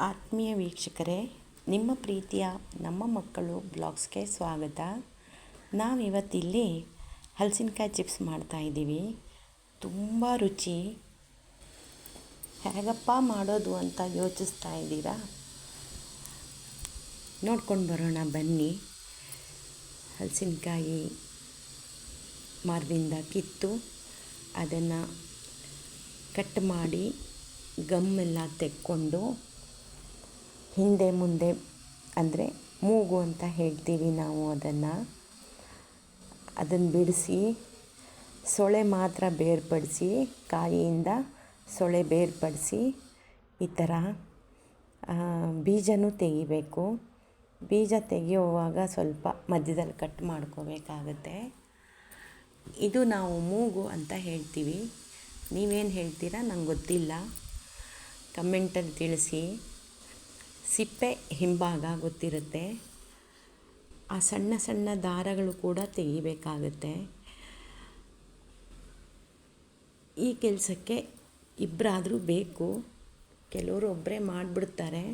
ಆತ್ಮೀಯ ವೀಕ್ಷಕರೇ, ನಿಮ್ಮ ಪ್ರೀತಿಯ ನಮ್ಮ ಮಕ್ಕಳು ಬ್ಲಾಗ್ಸ್ಗೆ ಸ್ವಾಗತ. ನಾವಿವತ್ತಿಲ್ಲಿ ಹಲಸಿನಕಾಯಿ ಚಿಪ್ಸ್ ಮಾಡ್ತಾಯಿದ್ದೀವಿ ತುಂಬ ರುಚಿ. ಹೇಗಪ್ಪ ಮಾಡೋದು ಅಂತ ಯೋಚಿಸ್ತಾ ಇದ್ದೀರಾ? ನೋಡ್ಕೊಂಡು ಬರೋಣ, ಬನ್ನಿ. ಹಲಸಿನಕಾಯಿ ಮರದಿಂದ ಕಿತ್ತು, ಅದನ್ನು ಕಟ್ ಮಾಡಿ ಗಮ್ಮೆಲ್ಲ ತೆಕ್ಕೊಂಡು ಹಿಂದೆ ಮುಂದೆ ಅಂದರೆ ಮೂಗು ಅಂತ ಹೇಳ್ತೀವಿ ನಾವು ಅದನ್ನು. ಅದನ್ನು ಬಿಡಿಸಿ, ಸೊಳೆ ಮಾತ್ರ ಬೇರ್ಪಡಿಸಿ, ಕಾಯಿಯಿಂದ ಸೊಳೆ ಬೇರ್ಪಡಿಸಿ ಈ ಥರ ಬೀಜನೂ ತೆಗಿಬೇಕು. ಬೀಜ ತೆಗೆಯುವಾಗ ಸ್ವಲ್ಪ ಮಧ್ಯದಲ್ಲಿ ಕಟ್ ಮಾಡ್ಕೋಬೇಕಾಗತ್ತೆ. ಇದು ನಾವು ಮೂಗು ಅಂತ ಹೇಳ್ತೀವಿ. ನೀವೇನು ಹೇಳ್ತೀರಾ ನಂಗೆ ಗೊತ್ತಿಲ್ಲ. ಕಮೆಂಟಲ್ಲಿ ತಿಳಿಸಿ. ಸಿಪ್ಪೆ ಹಿಂಭಾಗ ಗೊತ್ತಿರುತ್ತೆ. ಆ ಸಣ್ಣ ಸಣ್ಣ ದಾರಗಳು ಕೂಡ ತೆಗಿಬೇಕಾಗುತ್ತೆ. ಈ ಕೆಲಸಕ್ಕೆ ಇಬ್ಬರಾದರೂ ಬೇಕು. ಕೆಲವರು ಒಬ್ಬರೇ ಮಾಡಿಬಿಡ್ತಾರೆ.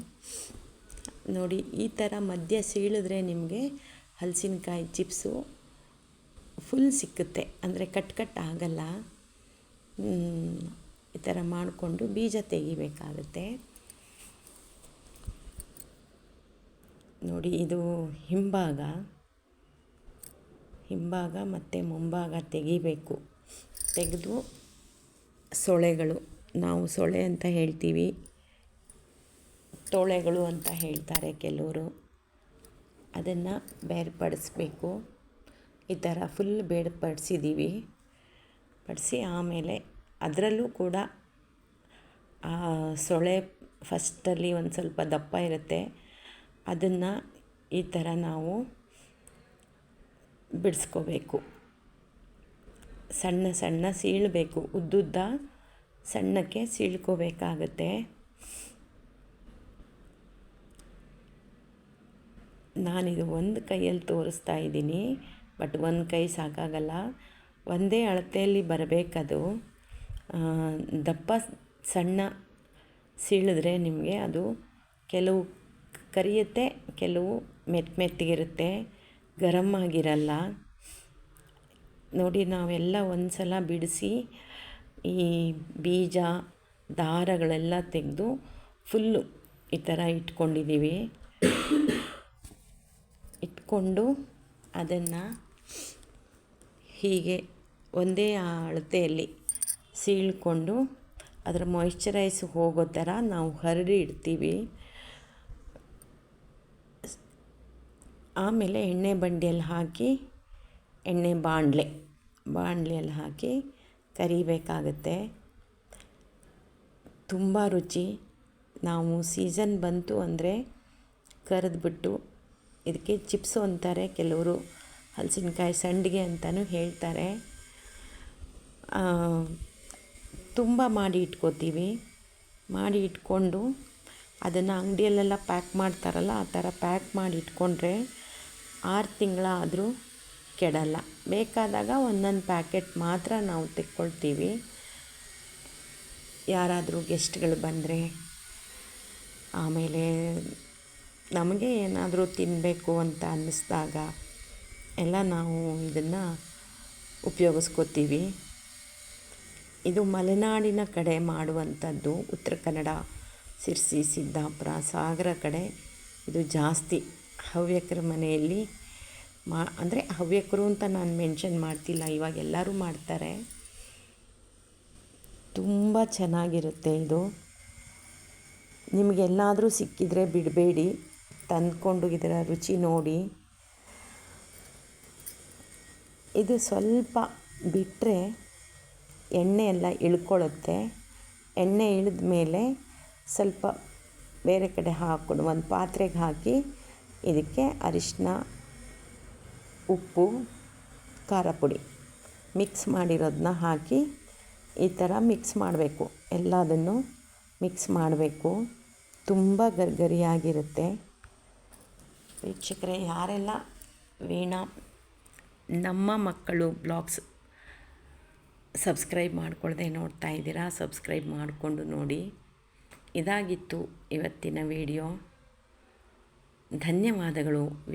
ನೋಡಿ, ಈ ಥರ ಮಧ್ಯ ಸೀಳಿದ್ರೆ ನಿಮಗೆ ಹಲಸಿನಕಾಯಿ ಚಿಪ್ಸು ಫುಲ್ ಸಿಕ್ಕುತ್ತೆ. ಅಂದರೆ ಕಟ್ ಕಟ್ ಆಗಲ್ಲ. ಈ ಥರ ಮಾಡಿಕೊಂಡು ಬೀಜ ತೆಗಿಬೇಕಾಗುತ್ತೆ. ನೋಡಿ, ಇದು ಹಿಂಭಾಗ. ಹಿಂಭಾಗ ಮತ್ತು ಮುಂಭಾಗ ತೆಗಿಬೇಕು. ತೆಗೆದು ಸೊಳೆಗಳು. ನಾವು ಸೊಳೆ ಅಂತ ಹೇಳ್ತೀವಿ. ತೊಳೆಗಳು ಅಂತ ಹೇಳ್ತಾರೆ ಕೆಲವರು. ಅದನ್ನು ಬೇರ್ಪಡಿಸ್ಬೇಕು. ಈ ಥರ ಫುಲ್ ಬೇರ್ಪಡಿಸಿದ್ದೀವಿ ಪಡಿಸಿ ಆಮೇಲೆ ಅದರಲ್ಲೂ ಕೂಡ ಆ ಸೊಳೆ ಫಸ್ಟಲ್ಲಿ ಒಂದು ಸ್ವಲ್ಪ ದಪ್ಪ ಇರುತ್ತೆ. ಅದನ್ನು ಈ ಥರ ನಾವು ಬಿಡಿಸ್ಕೋಬೇಕು. ಸಣ್ಣ ಸಣ್ಣ ಸೀಳಬೇಕು. ಉದ್ದುದ್ದ ಸಣ್ಣಕ್ಕೆ ಸೀಳ್ಕೋಬೇಕಾಗತ್ತೆ. ನಾನಿದು ಒಂದು ಕೈಯಲ್ಲಿ ತೋರಿಸ್ತಾ ಇದ್ದೀನಿ, ಬಟ್ ಒಂದು ಕೈ ಸಾಕಾಗಲ್ಲ. ಒಂದೇ ಅಳತೆಯಲ್ಲಿ ಬರಬೇಕದು. ದಪ್ಪ ಸಣ್ಣ ಸೀಳಿದ್ರೆ ನಿಮಗೆ ಅದು ಕೆಲವು ಕರಿಯುತ್ತೆ, ಕೆಲವು ಮೆತ್ತ ಮೆತ್ತಗಿರುತ್ತೆ ಗರಮ್ ಆಗಿರಲ್ಲ. ನೋಡಿ, ನಾವೆಲ್ಲ ಒಂದು ಸಲ ಬಿಡಿಸಿ ಈ ಬೀಜ, ದಾರಗಳೆಲ್ಲ ತೆಗೆದು ಫುಲ್ಲು ಈ ಥರ ಇಟ್ಕೊಂಡಿದ್ದೀವಿ. ಇಟ್ಕೊಂಡು ಅದನ್ನು ಹೀಗೆ ಒಂದೇ ಅಳತೆಯಲ್ಲಿ ಸೀಳ್ಕೊಂಡು ಅದರ ಮಾಯಿಶ್ಚರೈಸ್ ಹೋಗೋ ಥರ ನಾವು ಹರಡಿ ಇಡ್ತೀವಿ. ಆಮೇಲೆ ಎಣ್ಣೆ ಬಂಡಿಯಲ್ಲಿ ಹಾಕಿ, ಎಣ್ಣೆ ಬಾಣಲೆ, ಬಾಣಲೆಯಲ್ಲಿ ಹಾಕಿ ಕರಿಬೇಕಾಗತ್ತೆ. ತುಂಬ ರುಚಿ. ನಾವು ಸೀಸನ್ ಬಂತು ಅಂದರೆ ಕರೆದ್ಬಿಟ್ಟು ಇದಕ್ಕೆ ಚಿಪ್ಸು ಅಂತಾರೆ. ಕೆಲವರು ಹಲಸಿನಕಾಯಿ ಸಂಡಿಗೆ ಅಂತಲೂ ಹೇಳ್ತಾರೆ. ತುಂಬ ಮಾಡಿ ಇಟ್ಕೋತೀವಿ. ಮಾಡಿ ಇಟ್ಕೊಂಡು ಅದನ್ನು ಅಂಗಡಿಯಲ್ಲೆಲ್ಲ ಪ್ಯಾಕ್ ಮಾಡ್ತಾರಲ್ಲ, ಆ ಥರ ಪ್ಯಾಕ್ ಮಾಡಿ ಇಟ್ಕೊಂಡ್ರೆ ಆರು ತಿಂಗಳಾದರೂ ಕೆಡಲ್ಲ. ಬೇಕಾದಾಗ ಒಂದೊಂದು ಪ್ಯಾಕೆಟ್ ಮಾತ್ರ ನಾವು ತೆಕ್ಕೊಳ್ತೀವಿ. ಯಾರಾದರೂ ಗೆಸ್ಟ್ಗಳು ಬಂದರೆ ಆಮೇಲೆ ನಮಗೆ ಏನಾದರೂ ತಿನ್ನಬೇಕು ಅಂತ ಅನ್ನಿಸ್ದಾಗ ಎಲ್ಲ ನಾವು ಇದನ್ನು ಉಪಯೋಗಿಸ್ಕೋತೀವಿ. ಇದು ಮಲೆನಾಡಿನ ಕಡೆ ಮಾಡುವಂಥದ್ದು, ಉತ್ತರ ಕನ್ನಡ, ಸಿರ್ಸಿ, ಸಿದ್ದಾಪುರ, ಸಾಗರ ಕಡೆ ಇದು ಜಾಸ್ತಿ. ಹವ್ಯಕರ ಮನೆಯಲ್ಲಿ ಮಾ, ಅಂದರೆ ಹವ್ಯಕರು ಅಂತ ನಾನು ಮೆನ್ಷನ್ ಮಾಡ್ತಿಲ್ಲ, ಇವಾಗ ಎಲ್ಲರೂ ಮಾಡ್ತಾರೆ. ತುಂಬ ಚೆನ್ನಾಗಿರುತ್ತೆ ಇದು. ನಿಮಗೆಲ್ಲಾದರೂ ಸಿಕ್ಕಿದರೆ ಬಿಡಬೇಡಿ, ತಂದ್ಕೊಂಡು ಇದರ ರುಚಿ ನೋಡಿ. ಇದು ಸ್ವಲ್ಪ ಬಿಟ್ಟರೆ ಎಣ್ಣೆ ಎಲ್ಲ ಇಳ್ಕೊಳ್ಳುತ್ತೆ. ಎಣ್ಣೆ ಇಳಿದ ಮೇಲೆ ಸ್ವಲ್ಪ ಬೇರೆ ಕಡೆ ಹಾಕೊಂಡು ಒಂದು ಪಾತ್ರೆಗೆ ಹಾಕಿ ಇದಕ್ಕೆ ಅರಿಶಿನ, ಉಪ್ಪು, ಖಾರ ಪುಡಿ. ಮಿಕ್ಸ್ ಮಾಡಿರೋದನ್ನ ಹಾಕಿ ಈ ಥರ ಮಿಕ್ಸ್ ಮಾಡಬೇಕು. ಎಲ್ಲದನ್ನು ಮಿಕ್ಸ್ ಮಾಡಬೇಕು. ತುಂಬ ಗರ್ಗರಿಯಾಗಿರುತ್ತೆ. ವೀಕ್ಷಕರೇ, ಯಾರೆಲ್ಲ ವೀಣಾ ನಮ್ಮ ಮಕ್ಕಳು ಬ್ಲಾಗ್ಸ್ ಸಬ್ಸ್ಕ್ರೈಬ್ ಮಾಡ್ಕೊಳ್ಳದೆ ನೋಡ್ತಾ ಇದ್ದೀರಾ, ಸಬ್ಸ್ಕ್ರೈಬ್ ಮಾಡಿಕೊಂಡು ನೋಡಿ. ಇದಾಗಿತ್ತು ಇವತ್ತಿನ ವಿಡಿಯೋ ಧನ್ಯವಾದಗಳು